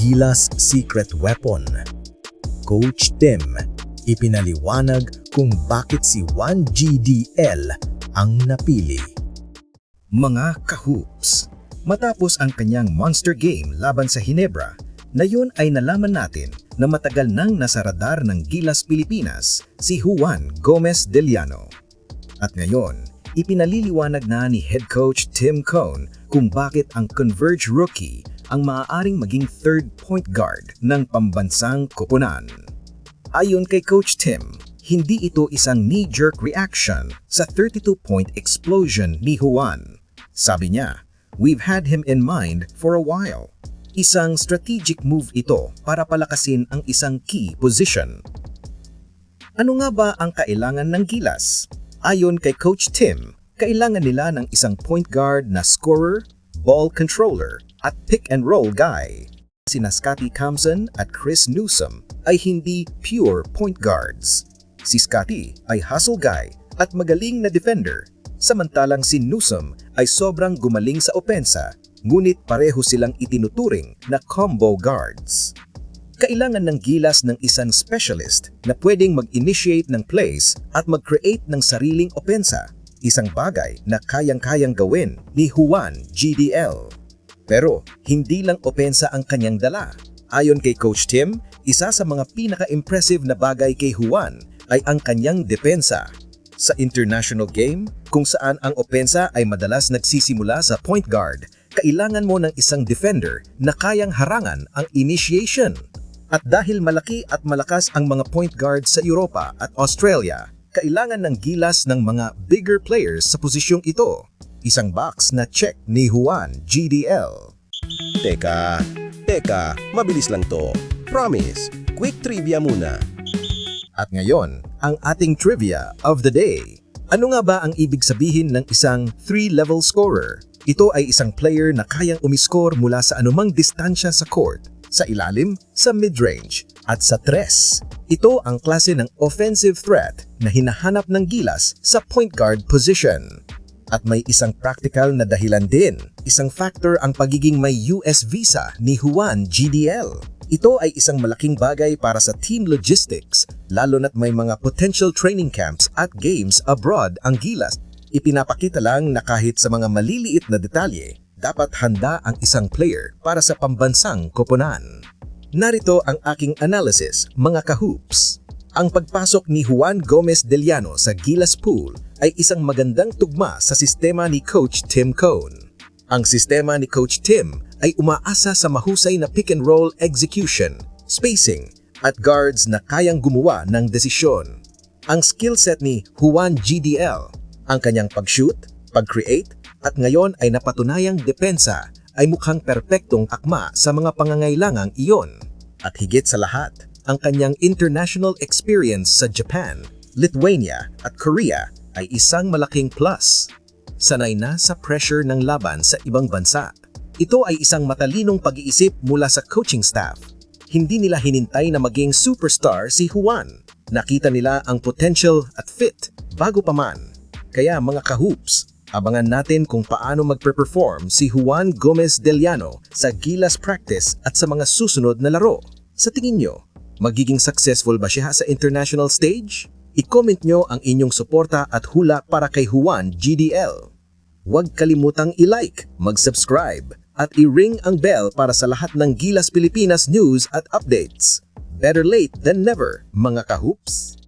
Gilas secret weapon. Coach Tim ipinaliwanag kung bakit si 1GDL ang napili. Mga kahoops, matapos ang kanyang monster game laban sa Hinebra, na yun ay nalaman natin na matagal nang nasa radar ng Gilas Pilipinas si Juan Gomez Deliano. At ngayon, ipinaliliwanag na ni head coach Tim Cone kung bakit ang Converge rookie ang maaaring maging third point guard ng pambansang koponan. Ayon kay Coach Tim, hindi ito isang knee-jerk reaction sa 32-point explosion ni Juan. Sabi niya, we've had him in mind for a while. Isang strategic move ito para palakasin ang isang key position. Ano nga ba ang kailangan ng Gilas? Ayon kay Coach Tim, kailangan nila ng isang point guard na scorer, ball controller, at pick and roll guy. Sina Scotty Thompson at Chris Newsom ay hindi pure point guards. Si Scotty ay hustle guy at magaling na defender, samantalang si Newsom ay sobrang gumaling sa opensa, ngunit pareho silang itinuturing na combo guards. Kailangan ng gilas ng isang specialist na pwedeng mag-initiate ng plays at mag-create ng sariling opensa, isang bagay na kayang-kayang gawin ni Juan GDL. Pero hindi lang opensa ang kanyang dala. Ayon kay Coach Tim, isa sa mga pinaka-impressive na bagay kay Juan ay ang kanyang depensa. Sa international game, kung saan ang opensa ay madalas nagsisimula sa point guard, kailangan mo ng isang defender na kayang harangan ang initiation. At dahil malaki at malakas ang mga point guard sa Europa at Australia, kailangan ng gilas ng mga bigger players sa posisyong ito. Isang box na check ni Juan GDL. Teka, teka, mabilis lang to. Promise, quick trivia muna. At ngayon, ang ating trivia of the day. Ano nga ba ang ibig sabihin ng isang three-level scorer? Ito ay isang player na kayang umiscore mula sa anumang distansya sa court, sa ilalim, sa mid-range, at sa tres. Ito ang klase ng offensive threat na hinahanap ng gilas sa point guard position. At may isang practical na dahilan din. Isang factor ang pagiging may US visa ni Juan GDL. Ito ay isang malaking bagay para sa team logistics, lalo na't may mga potential training camps at games abroad ang Gilas. Ipinapakita lang na kahit sa mga maliliit na detalye, dapat handa ang isang player para sa pambansang koponan. Narito ang aking analysis, mga kahoops. Ang pagpasok ni Juan Gomez Deliano sa Gilas Pool ay isang magandang tugma sa sistema ni Coach Tim Cone. Ang sistema ni Coach Tim ay umaasa sa mahusay na pick and roll execution, spacing, at guards na kayang gumawa ng desisyon. Ang skill set ni Juan GDL, ang kanyang pag-shoot, pag-create, at ngayon ay napatunayang depensa ay mukhang perpektong akma sa mga pangangailangang iyon. At higit sa lahat, ang kanyang international experience sa Japan, Lithuania at Korea ay isang malaking plus. Sanay na sa pressure ng laban sa ibang bansa. Ito ay isang matalinong pag-iisip mula sa coaching staff. Hindi nila hinintay na maging superstar si Juan. Nakita nila ang potential at fit bago pa man. Kaya mga kahoops, abangan natin kung paano magpe-perform si Juan Gomez Deliano sa Gilas practice at sa mga susunod na laro. Sa tingin nyo, magiging successful ba siya sa international stage? I-comment nyo ang inyong suporta at hula para kay Juan GDL. Huwag kalimutang i-like, mag-subscribe, at i-ring ang bell para sa lahat ng Gilas Pilipinas news at updates. Better late than never, mga kahoops!